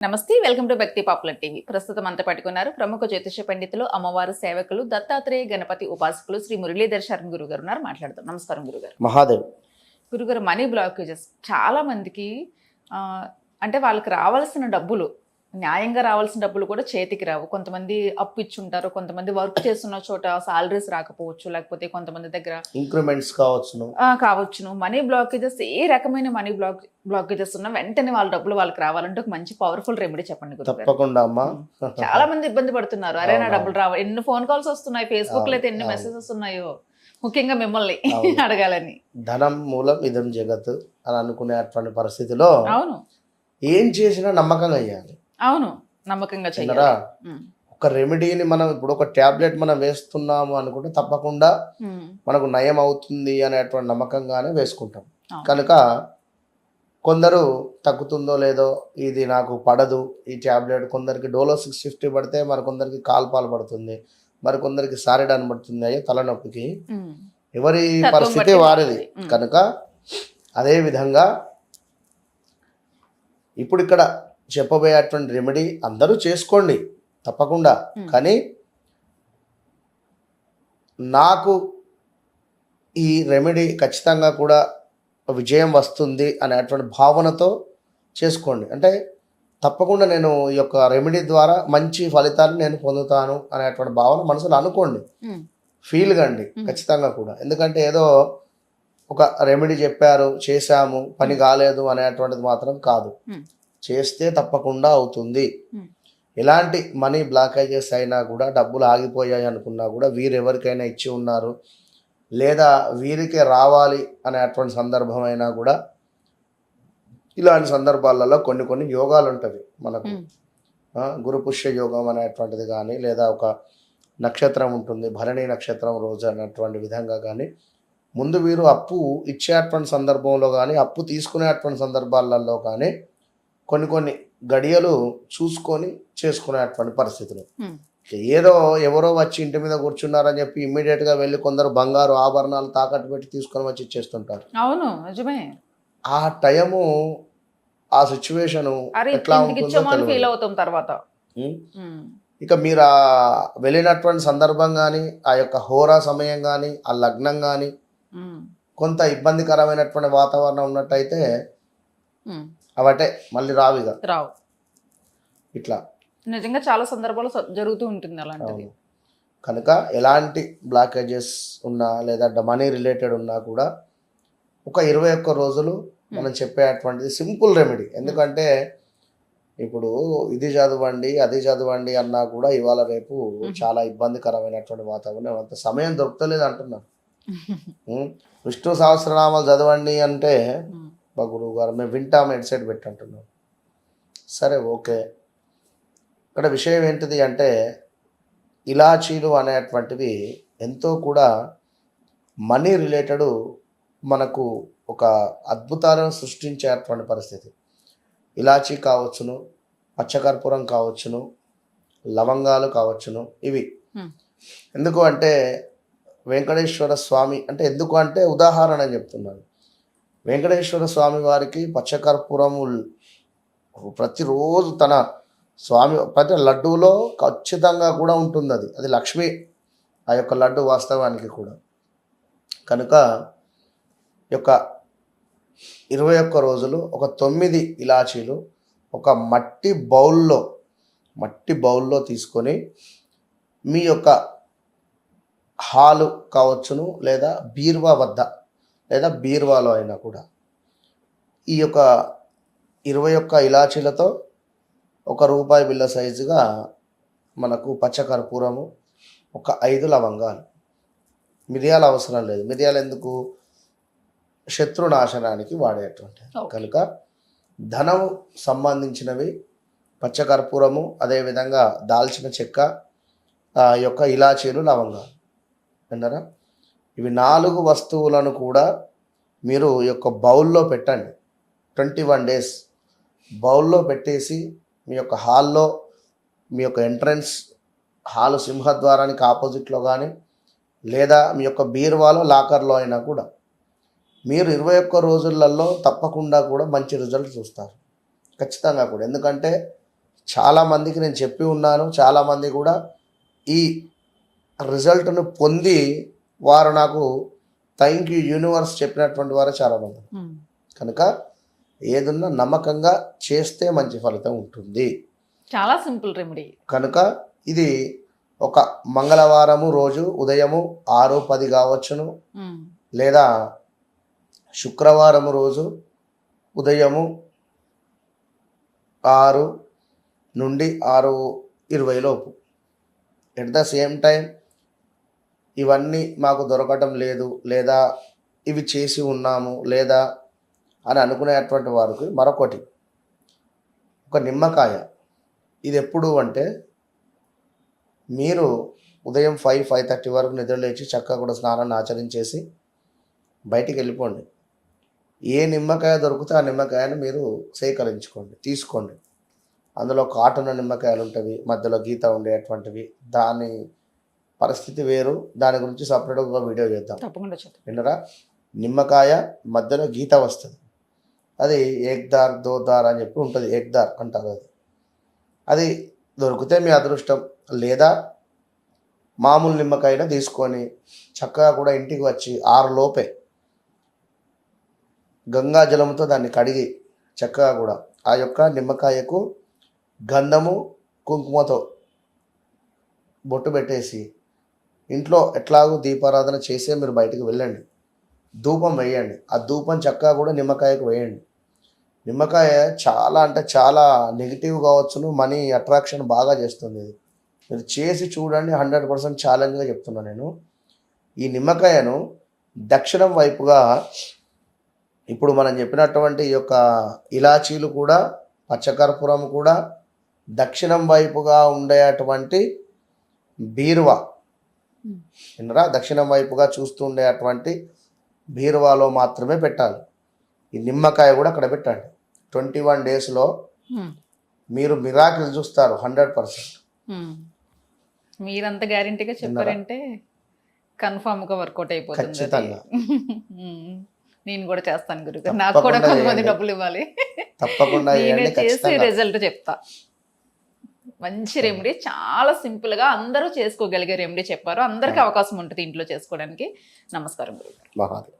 నమస్తే welcome to Bhakti popular TV. ప్రస్తుతం అంతా పట్టుకున్నారు ప్రముఖ జ్యోతిష పండితులు అమ్మవారు సేవకులు దత్తాత్రేయ గణపతి ఉపాసకులు శ్రీ మురళీధర్ శర్మ గురువు గారు ఉన్నారు. మాట్లాడదాం. నమస్కారం గురుగారు. మహాదేవ్. గురుగారు మనీ బ్లాకేజెస్. చాలా మందికి అంటే వాళ్ళకి రావాల్సిన డబ్బులు న్యాయంగా రావాల్సిన డబ్బులు కూడా చేతికి రావు. కొంతమంది అప్పు ఇచ్చుంటారు కొంతమంది వర్క్ చేస్తున్న చోట సాలరీస్ రాకపోవచ్చు లేకపోతే కొంతమంది దగ్గర ఇంక్రిమెంట్స్ కావచ్చును. ఆ, కావచ్చును. మనీ బ్లాకేజెస్ ఏ రకమైన మనీ బ్లాక్ బ్లాకేజెస్ ఉన్నా వెంటనే వాళ్ళ డబ్బులు వాళ్ళకి రావాలంటే ఒక మంచి పవర్ఫుల్ రెమెడీ చెప్పండి తప్పకుండా అమ్మా. చాలా మంది ఇబ్బంది పడుతున్నారు. అరే నా. డబ్బులు రావు. ఎన్ని ఫోన్ కాల్స్ వస్తున్నాయి? ఫేస్బుక్లో అయితే ఎన్ని మెసేజెస్ వస్తున్నాయో ముఖ్యంగా మిమ్మల్ని. అడగాలని. ధనం మూలం ఇదం జగత్ అని అనుకునేటువంటి పరిస్థితిలో అవును. ఏం చేసినా నమ్మకంగా అయ్యాలి అవును నమ్మకంగా ఉమ్, ఒక రెమెడీని మనం ఇప్పుడు ఒక టాబ్లెట్ మనం వేస్తున్నాము అనుకుంటే తప్పకుండా మనకు నయం అవుతుంది అనేటువంటి నమ్మకంగానే వేసుకుంటాం. కనుక కొందరు తగ్గుతుందో లేదో ఇది నాకు పడదు. ఈ టాబ్లెట్ కొందరికి డోలో సిక్స్ ఫిఫ్టీ పడితే మరి కొందరికి కాల్పాలు పడుతుంది మరి కొందరికి సారిడాన్ పడుతుంది అయ్యో తలనొప్పికి. ఎవరి పరిస్థితి వారిది. కనుక అదే విధంగా ఇప్పుడు ఇక్కడ చెప్పబోయేటువంటి రెమెడీ అందరూ చేసుకోండి తప్పకుండా ఉమ్. కానీ నాకు ఈ రెమెడీ ఖచ్చితంగా కూడా విజయం వస్తుంది అనేటువంటి భావనతో చేసుకోండి అంటే తప్పకుండా నేను ఈ యొక్క రెమెడీ ద్వారా మంచి ఫలితాలు నేను పొందుతాను అనేటువంటి భావన మనసులో అనుకోండి ఫీల్ కండి మ్మ్. ఖచ్చితంగా కూడా ఎందుకంటే ఏదో ఒక రెమెడీ చెప్పారు చేశాము పని కాలేదు అనేటువంటిది మాత్రం కాదు. చేస్తే తప్పకుండా అవుతుంది. ఎలాంటి మనీ బ్లాకేజెస్ అయినా కూడా డబ్బులు ఆగిపోయాయి అనుకున్నా కూడా వీరు ఎవరికైనా ఇచ్చి ఉన్నారు. లేదా వీరికే రావాలి అనేటువంటి సందర్భం అయినా కూడా ఇలాంటి సందర్భాలలో కొన్ని కొన్ని యోగాలు ఉంటవి మనకు. ఉమ్, ఆ, గురు పుష్య యోగం అనేటువంటిది కానీ లేదా ఒక నక్షత్రం ఉంటుంది భరణి నక్షత్రం రోజు అన్నటువంటి విధంగా కానీ ముందు వీరు అప్పు ఇచ్చేటువంటి సందర్భంలో కానీ అప్పు తీసుకునేటువంటి సందర్భాలలో కానీ కొన్ని కొన్ని గడియలు చూసుకొని చేసుకునేటువంటి పరిస్థితులు. ఏదో ఎవరో వచ్చి ఇంటి మీద కూర్చున్నారని చెప్పి ఇమ్మీడియట్గా వెళ్ళి కొందరు బంగారు ఆభరణాలు తాకట్టు పెట్టి తీసుకొని వచ్చి ఇచ్చేస్తుంటారు. అవును నిజమే. ఆ టైము ఆ సిచ్యువేషను ఎట్లా ఉంటుందో ఫీల్. అవుతాం తర్వాత. ఇక మీరు ఆ వెళ్ళినటువంటి సందర్భం కానీ ఆ యొక్క హోరా సమయం కానీ ఆ లగ్నం కానీ కొంత ఇబ్బందికరమైనటువంటి వాతావరణం ఉన్నట్టయితే అవటే మళ్ళీ రావిగా రావు. ఇట్లా. నిజంగా చాలా సందర్భాలు జరుగుతూ ఉంటుంది అలాంటిది. కనుక ఎలాంటి బ్లాకేజెస్ ఉన్నా లేదా మనీ రిలేటెడ్ ఉన్నా కూడా ఒక ఇరవై ఒక్క రోజులు మనం చెప్పేటువంటిది సింపుల్ రెమెడీ. ఎందుకంటే ఇప్పుడు ఇది చదవండి అది చదవండి అన్నా కూడా ఇవాళ రేపు చాలా ఇబ్బందికరమైనటువంటి వాతావరణం. అంత సమయం దొరకలేదు అంటున్నారు? విష్ణు సహస్రనామాలు చదవండి అంటే మా గురువు గారు మేము వింటాం హెడ్సెట్ పెట్టి అంటున్నాం. సరే ఓకే. ఇక్కడ విషయం ఏంటిది అంటే ఇలాచీలు అనేటువంటివి ఎంతో కూడా మనీ రిలేటెడ్ మనకు ఒక అద్భుతాలను సృష్టించేటువంటి పరిస్థితి. ఇలాచీ కావచ్చును పచ్చకర్పూరం కావచ్చును లవంగాలు కావచ్చును ఇవి. Hmm. ఎందుకు అంటే వెంకటేశ్వర స్వామి అంటే ఎందుకు అంటే ఉదాహరణ అని చెప్తున్నాను. వెంకటేశ్వర స్వామి వారికి పచ్చకర్పూరము ప్రతిరోజు తన స్వామి ప్రతి లడ్డూలో ఖచ్చితంగా కూడా ఉంటుంది అది అది లక్ష్మి ఆ యొక్క లడ్డు వాస్తవానికి కూడా. కనుక యొక్క ఇరవై ఒక్క రోజులు ఒక తొమ్మిది ఇలాచీలు ఒక మట్టి బౌల్లో మట్టి బౌల్లో తీసుకొని మీ యొక్క హాలు కావచ్చును లేదా బీర్వా వద్ద లేదా బీర్వాలో అయినా కూడా. ఈ యొక్క ఇరవై ఒక్క ఇలాచీలతో ఒక రూపాయి బిళ్ళ సైజుగా మనకు పచ్చకర్పూరము ఒక ఐదు లవంగాలు. మిరియాలు అవసరం లేదు. మిరియాలు ఎందుకు? శత్రునాశనానికి వాడేటువంటి. కనుక ధనము సంబంధించినవి పచ్చకర్పూరము అదేవిధంగా దాల్చిన చెక్క ఆ యొక్క ఇలాచీలు లవంగాలు. విన్నారా? ఇవి నాలుగు వస్తువులను కూడా మీరు ఈ యొక్క బౌల్లో పెట్టండి. Twenty one days. బౌల్లో పెట్టేసి మీ యొక్క హాల్లో మీ యొక్క ఎంట్రన్స్ హాల్ సింహద్వారానికి ఆపోజిట్లో కానీ లేదా మీ యొక్క బీర్వాలో లాకర్లో అయినా కూడా. మీరు ఇరవై ఒక్క రోజులలో తప్పకుండా కూడా మంచి రిజల్ట్ చూస్తారు. ఖచ్చితంగా కూడా. ఎందుకంటే చాలామందికి నేను చెప్పి ఉన్నాను చాలామంది కూడా ఈ రిజల్ట్ను పొంది వారు నాకు థ్యాంక్ యూ యూనివర్స్ చెప్పినటువంటి వారు చాలామంది. ఉమ్. కనుక ఏదున్నా నమ్మకంగా చేస్తే మంచి ఫలితం ఉంటుంది. చాలా సింపుల్ రెమెడీ. కనుక ఇది ఒక మంగళవారము రోజు ఉదయము ఆరు పది కావచ్చును. లేదా శుక్రవారం రోజు ఉదయము ఆరు నుండి ఆరు ఇరవై లోపు. ఎట్ ద సేమ్ టైం ఇవన్నీ మాకు దొరకటం లేదు లేదా ఇవి చేసి ఉన్నాము లేదా అని అనుకునేటువంటి వారికి మరొకటి ఒక నిమ్మకాయ. ఇది ఎప్పుడు అంటే మీరు ఉదయం ఫైవ్ ఫైవ్ థర్టీ వరకు నిద్రలేచి చక్కగా కూడా స్నానాన్ని ఆచరించేసి బయటికి వెళ్ళిపోండి. ఏ నిమ్మకాయ దొరికితే ఆ నిమ్మకాయను మీరు సేకరించుకోండి తీసుకోండి. అందులో కాటన్ నిమ్మకాయలు ఉంటవి మధ్యలో గీత ఉండేటువంటివి దాని పరిస్థితి వేరు. దాని గురించి సపరేట్గా ఒక వీడియో చేద్దాం. తప్పకుండా చేద్దాం. విన్నరా? నిమ్మకాయ మధ్యలో గీత వస్తుంది. అది ఏక్దార్ దోదార్ అని చెప్పి ఉంటుంది. ఏక్దార్ అంటారు అది. అది దొరికితే మీ అదృష్టం. లేదా మామూలు నిమ్మకాయన తీసుకొని చక్కగా కూడా ఇంటికి వచ్చి ఆరు లోపే గంగా జలంతో దాన్ని కడిగి చక్కగా కూడా ఆ యొక్క నిమ్మకాయకు గంధము కుంకుమతో బొట్టు పెట్టేసి ఇంట్లో ఎట్లాగో దీపారాధన చేసే మీరు బయటికి వెళ్ళండి. ధూపం వేయండి. ఆ ధూపం చక్కగా కూడా నిమ్మకాయకు వేయండి. నిమ్మకాయ చాలా అంటే చాలా నెగిటివ్ కావచ్చును మనీ అట్రాక్షన్ బాగా చేస్తుంది ఇది. మీరు చేసి చూడండి హండ్రెడ్ పర్సెంట్ ఛాలెంజ్గా చెప్తున్నా నేను. ఈ నిమ్మకాయను దక్షిణం వైపుగా ఇప్పుడు మనం చెప్పినటువంటి ఈ యొక్క ఇలాచీలు కూడా పచ్చకర్పూరం కూడా దక్షిణం వైపుగా ఉండేటువంటి బీరువా విన్నరా దక్షిణం వైపుగా చూస్తూ ఉండేటువంటి బీరువాలో మాత్రమే పెట్టాలి. ఈ నిమ్మకాయ కూడా అక్కడ పెట్టండి. ట్వంటీ వన్ డేస్లో. మీరు మిరాకిల్ చూస్తారు హండ్రెడ్ పర్సెంట్. మీరంత గ్యారంటీగా చెప్పారంటే కన్ఫామ్గా వర్కౌట్ అయిపోతుంది. నేను కూడా చేస్తాను గురుగారు. నాకు కూడా కొంతమంది. డబ్బులు ఇవ్వాలి. తప్పకుండా చేసి రిజల్ట్ చెప్తా. మంచి రెమెడీ చాలా సింపుల్గా అందరూ చేసుకోగలిగే రెమెడీ చెప్పారు. అందరికీ అవకాశం ఉంటుంది ఇంట్లో చేసుకోవడానికి. నమస్కారం గురుగారు.